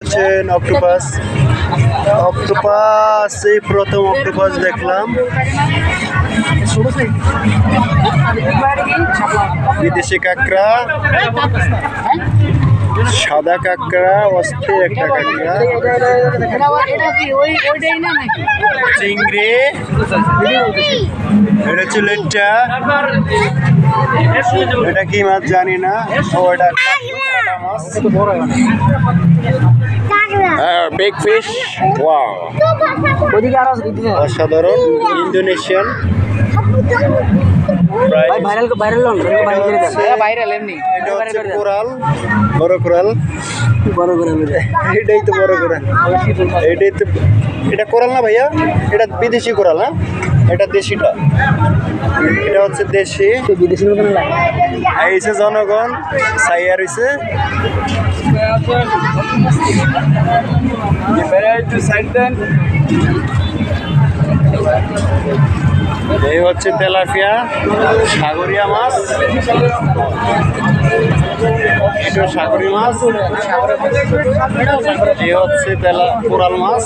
হচ্ছেন octopus octopus এই প্রথম অক্টোপাস দেখলাম। বিদেশি কাঁকড়া। সাদা কাঁকড়া, অস্থির একটা কাঁকড়া। চিংড়ি। এটা হচ্ছে লেটটা এটা কি মাছ জানি না। ও বিগ ফিশ ওয়াও অসাধারণ। ইন্দোনেশিয়ান। ভাইরাল ভাইরাল ভাইরাল এমনি। কোরাল বড় কোরাল। বড় এটাই তো বড় কোরাল। এটাই তো এটা কোরাল না ভাইয়া? এটা বিদেশি কোরাল না এটা দেশিটা। এটা হচ্ছে দেশি। বিদেশি আইসে জনগণ, সাইয়ার হইছে। এই হচ্ছে তেলাপিয়া, সাগরিয়া মাছ। এটা সাগরী মাছ এই হচ্ছে তেলা কোরাল মাছ।